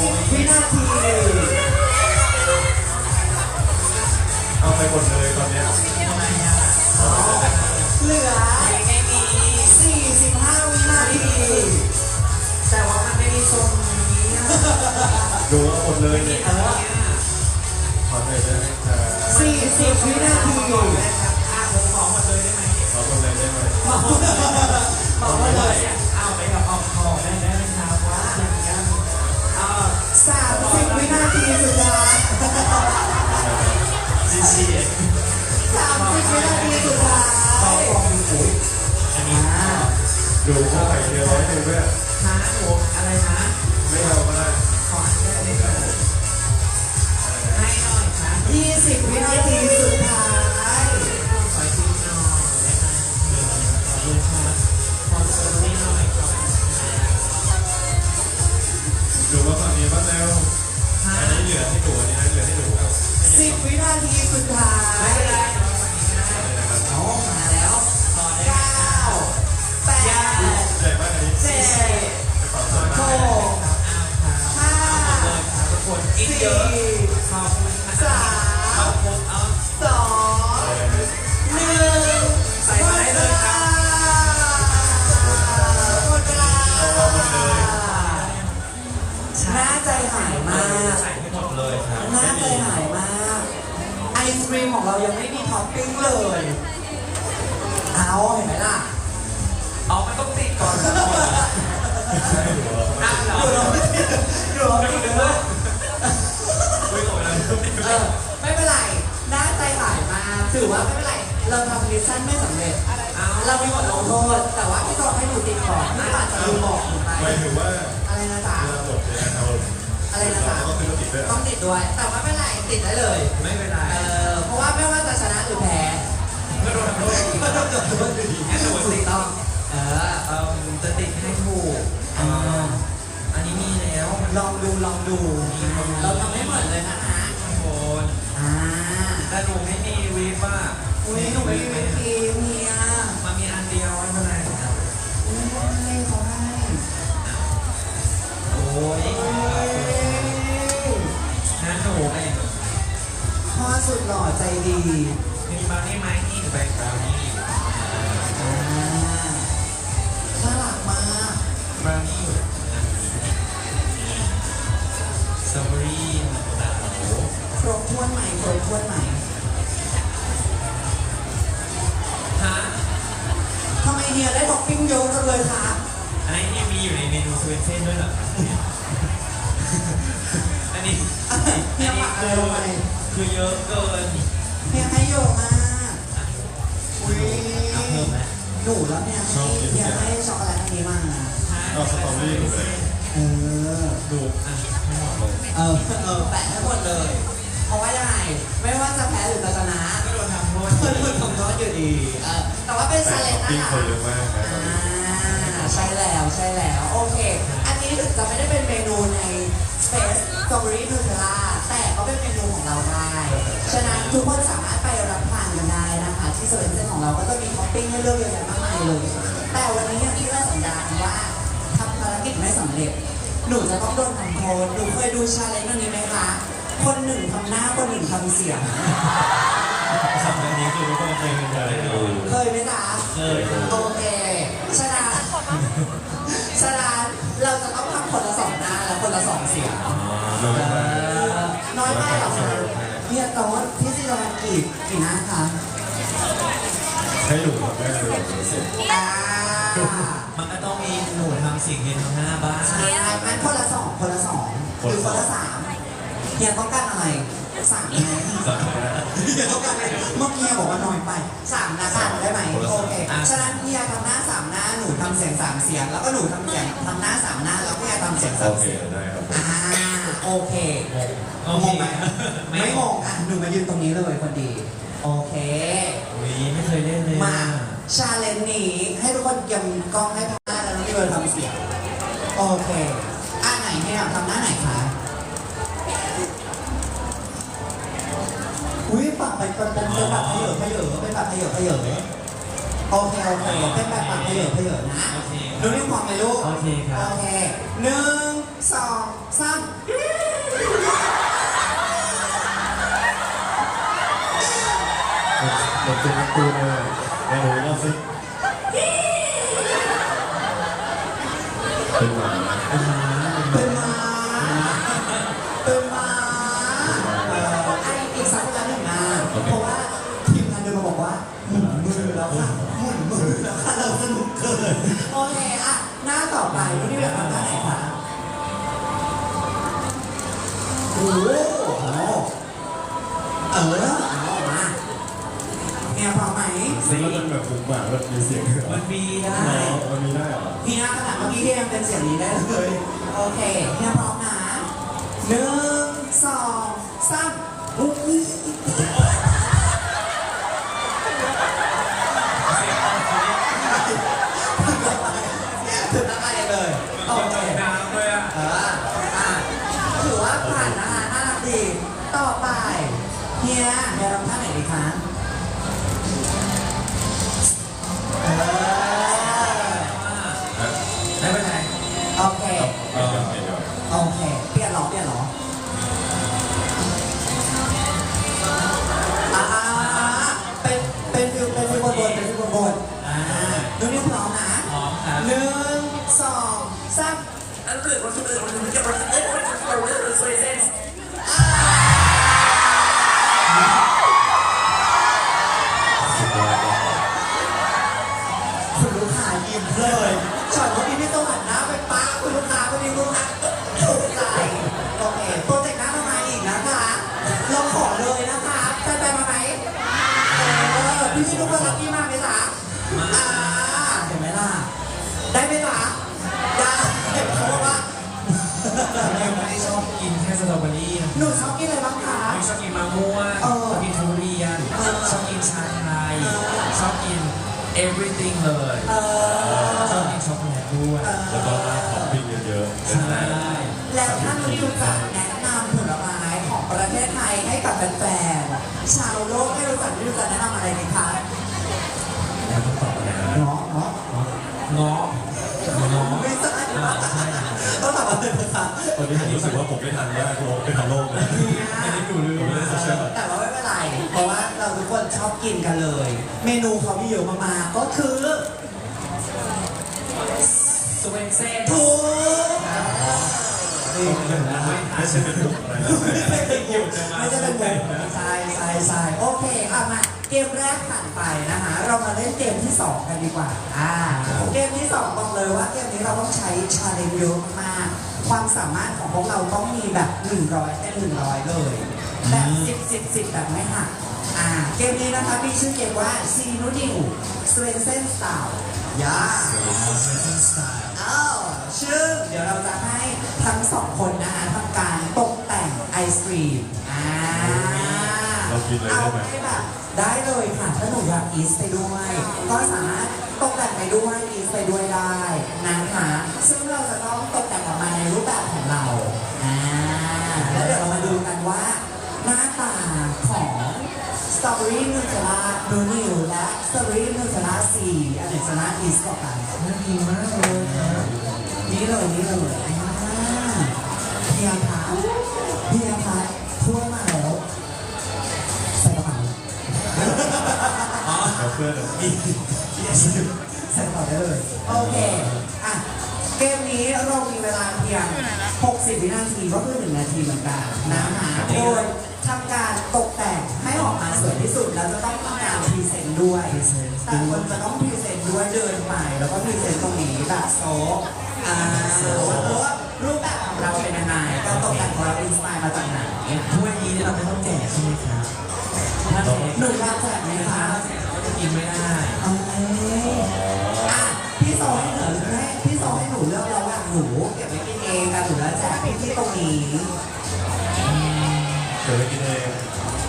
10 วินาที เอาไปหมดเลยตอนเนี้ยทำไมอะเหลือ ไม่มี45 วินาที แต่ว่ามันไม่มีทรงนี้อะดูว่าหมดเลยเนี่ยเออขอหน่อยได้ไหมครับ 40 วินาที ดูเข้าไปเดียวร้อยหนึ่งด้วยหาหนูอะไรนะไม่เอาก็ได้ขอได้ไหมครับให้หน่อยครับ20วินาทีสุดท้ายขอจิ้มหน่อยได้ไหมขอดูครับขอเซอร์วี่หน่อยก่อนดูว่าตอนนี้บ้างแล้วอันนี้เหลือให้ดูอันนี้เหลือให้ดูเอา10วินาทีสุดท้าไม่ยเป็นไร กินเยอะขอบคุณครับขอบคุณเอาสองหนึ่งใส่ได้เลยครับหมดเวลาเอาหมดเลยน่าใจหายมาก ใส่ให้หมดเลยครับน่าใจหายมาก ไอศครีมของเรายังไม่มีท็อปปิ้งเลย เอาเห็นไหมล่ะ เอามันต้องติดก่อนทุกคนใช่หรือว่าอ้าวเรอดู เป็นไรเราทำมิชชั่นไม่สำเร็จเอาเราไม่หมดลงโทษ แต่ว่าพี่กองให้หนูติดก่อนไม่อาจจะลืมบอกหนูไปหมายถึงว่าอะไรนะจ๊ะเวลาหมดเนี่ยเอาอะไรนะจ๊ะต้องซื้อรถติดด้วยต้องติดด้วย แต่ว่าไม่เป็นไรติดได้เลย ไม่เป็นไรเออเพราะว่าไม่ว่าจะชนะหรือแพ้ก็โดนทำโทษอีกก็ต้องจบด้วยงั้นหนูถูติกดต้องเออเอ่อจะติดให้ถูกอ่าอันนี้มีแล้วลองดูลองดูเราทำให้เหมือนเลยนะคะ ทุกคน อ่า แต่หนูไม่มีวีฟ อุ้ยหนูไม่มีเวิธีเมียมันมีอันเดียวไม่เป็นไรครับอุ้ยให้เขาให้โอ้ยเฮ้ยงั้นหนูเองพ่อสุดหล่อใจดีมีบราวนี่ไหมนี่แบงค์บาวนี่อ่าน่ารักมากบาวนี่สตรอเบอรี่ครบถ้วนใหม่ครบถ้วนใหม่ เฮียได้ท็อปปิ้งเยอะจังเลยคะอันนี้ยังมีอยู่ในเมนูสวีทเซ่นด้วยเหรอครับอันนี้อะเฮียปักอะไรลงไปคือเยอะเกินเฮียให้เยอะมากอุ้ยเอาเพิ่มไหมหนูแล้วเนี่ยให้เฮียให้ช็อกโกแลตอันนี้มาเอาสตรอเบอรี่หมดเลยเออดูอะไม่หมดเลยเออเออแปะให้หมดเลย เพราะว่ายังไงไม่ว่าจะแพ้หรือจะชนะ ก็โดนทำโทษเพื่อนเพื่อนของน้องอยู่ดีเออแต่ว่าเป็นแต่ชาเลท็อนปปิ้งจ์นะคนคะเยอะมากนะอ่าใช่แล้วใช่แล้ว โอเค อันนี้ถึงจะไม่ได้เป็นเมนูใน Space Strawberry Nutella แต่ก็เป็นเมนูของเราได้ ฉะนั้นทุกคนสามารถไปรับทานกันได้นะคะ ที่เซเว่นเซนของเราก็จะมีท็อปปิ้งให้เลือกเยอะแยะมากมายเลย แต่วันนี้อย่างที่เราสัญญากันว่าทำภารกิจไม่สำเร็จ หนูจะต้องโดนทำโทษหนูเคยดูชาเลนจ์อันนี้ไหมคะ คนหนึ่งทำหน้าคนหนึ่งทำเสียง สำหรับนี้คือทุกคนเคยเคยดูเคยไหมจ๊ะเคยดูโอเคฉะนั้นฉะนั้นเราจะต้องทำคนละสองหน้าและคนละสองเสียงน้อยมากน้อยมากเหรอคะเนี่ยแต่ว่าพี่ซีรอนกี่กี่หน้าคะให้หนูทำได้เลยเสร็จอ่ามันก็ต้องมีหนูทำสิ่งที่ทำหน้าบ้างใช่งั้นคนละสองคนละสองหรือคนละสามเนี่ยต้องการอะไร สามไหมสักหน่อยนะเฮียต้องการอะไรเมื่อกี้บอกว่าน้อยไปสามนะกันได้ไหมโอเคฉะนั้นเฮียทำหน้าสามหน้าหนูทำเสียงสามเสียงแล้วก็หนูทำเสียงทำหน้าสามหน้าแล้วก็เฮียทำเสียงโอสามเคเสียงได้ครับผมอ่าโอเคโอเคงงไหมไม่งงอะหนูมายืนตรงนี้เลยคนดี โอเคอุ้ยไม่เคยเล่นเลยมาชาเลนจ์นี้ให้ทุกคนยำกล้องให้พม่าแล้วน้องพี่เบิร์ดทำเสียงโอเคอ่าไหนเนี่ยทำหน้าไหนคะ ปากไปเป็นเป็นป็นแบเขยอเขยอเป็นแบบเขยอเขยอโอเคโอเคเป็นแบบปากเขยอเขยอนะโอเคหนูเรียกความไหมลูกโอเคครับโอเคหนึ่งสองสามเหมือนเป็นตูนเลยไม่รู้ว่าสิเป็นมาเป็นมาเป็นมา น้าต่อไปพี่แบบทำหน้าไหนคะโอ้โหเออเอามาเนี่ยพอไหมซึ่งมันเป็นแบบบุกหมาแบบมีเสียงเหรอมันมีได้อ๋อมันมีได้เหรอพี่นะขนาดเมื่อกี้ที่ยังเป็นเสียงนี้ได้เลย โอเคเนี่ยพร้อมนะหนึ่งสองสามอุ๊ยถึง สามคุณลูกค้ายิ้มเลยช็อตเมื่อกี้พี่ต้องหันห หนูชอบกินอะไรบ้างคะไม่ชอบกินมะม่วงเออชอบกินทุเรียนเออชอบกินชาไทยเออ ชอบกิน everything เลยเอชอบอกินช็อกโกแลตด้วยแล้วก็ราดท็อปปิ้งเยอะๆใช่แล้วถ้าหนูอยู่จะแนะนำผลไม้ของประเทศไทยให้กับแฟนๆชาวโลกให้รู้จักที่รู้จักแนะนำอะไรดีคะ อนนี้ผมรู้สึกว่าผมไม่ทันมากโลกเป็นทันโลกเลยอันนี้ดูลืมผมไม่ได้โซเชียลแต่ว่าไม่เป็นไร เพราะว่าเราทุกคนชอบกินกันเลย เมนูเขามีเยอะมากๆก็คือสเวนเซ่นถูกนี่เห็นแล้วไม่ทัไม่นใช่เป็นบุกอะไรนะไม่ใช่เป็นมุกไม่ใช่เป็นมุกใช่ใช่ใช่โอเคเอามาเกมแรกผ่านไปนะคะ เรามาเล่นเกมที่สองกันดีกว่าอ่า เกมที่สองบอกเลยว่าเกมนี้เราต้องใช้ชาเลนจ์เยอะมาก ความสามารถของพวกเราต้องมีแบบ 100เต็ม100 เลย แบบ10 10 10แบบไม่หักอ่าเกมนี้นะคะมีชื่อเกมว่าซีนูดิวสเวนเซนสไตล์ยาสเวนสไตล์อ้าวซึ่งเดี๋ยวเราจะให้ทั้งสองคนนะคะทำการตกแต่งไอศครีมอ่าเรากินเลยเอาได้ไหมให้แบบได้เลยค่ะถ้าหนูอยากอีสไปด้วย ก็สามารถตกแต่งไปด้วยอีสไปด้วยได้นะคะซึ่งเราจะต้อง รูปแบบของเราอ่าแล้วเดี๋ยวเรามาดูกันว่า หน้าตาของสตรอเบอรี่นูเทลล่านูนิวและสตรอเบอรี่นูเทลล่าซีอันไหนจะน่าอีสกว่ากันน่ากินมากเลยครับนี่เลยนี่เลยอ่าเพียร์พัทเพียร์พัททั่วมาแล้วใส่กระเป๋าเอาเพื่อนอีกใส่กระเป๋าได้เลยโอเคอะ เกมนี้เรามีเวลาเพียง 60 วินาทีก็คือ 1 นาทีเหมือนกันนะคะโดยทำการตกแต่งให้ออกมาสวยที่สุด แล้วจะต้องทำการพรีเซนต์ด้วยแต่คนจะต้องพรีเซนต์ด้วยเดินไปแล้วก็พรีเซนต์ตรงนี้แบบโซ่อ่าว่ารูปแบบของเราเป็นยังไงการตกแต่งของเราอินสปายมาจากไหนถ้วยนี้เราไม่ต้องแจกใช่ไหมครับถ้าแจกหนูอยากแจกไหมคะถ้าแจกเราก็จะกินไม่ได้ นูเลือกระหว่างหนูเก็บไว้กินเองกับหนูแล้วแจกที่ตรงนี้เดี๋ยวไปกินเอง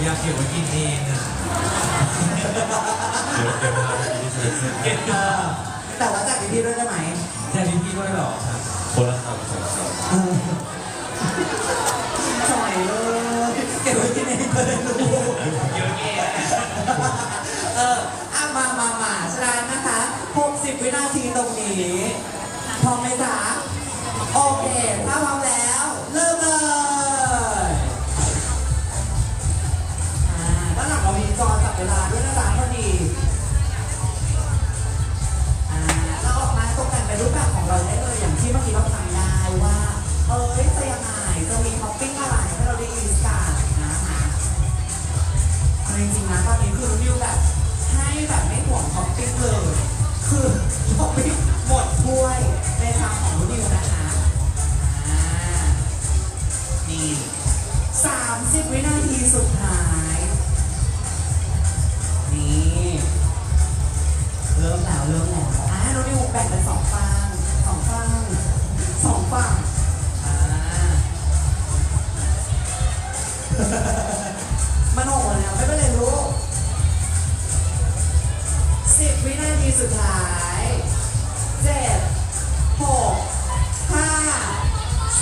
อยากเก็บไว้กินเองอะเดี๋ยวเดี๋ยวเวลาไปกินที่เซเว่นเก็บเออแต่ว่าแจกพี่ด้วยได้ไหมแจกพี่ด้วยหรอครับคนละคำสองคเออสมัยเลยเก็บไว้กินเองก็ได้รู้เยอะแยะเอออะมามามาฉะนั้นนะคะ 60 วินาทีตรงนี้ พร้อมไหมจ๊ะโอเค ถ้าพร้อมแล้ว เริ่มเลยด้านหลังเรามีจอจับเวลาด้วยนะ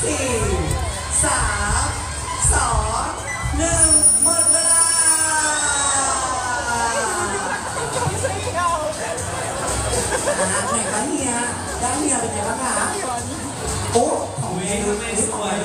สี่สามสองหนึ่งหมดเวลาอ่าไหนเฮียด้เนี่ยเป็นไงบ้างคะโอ้ของเมนูไม่สวย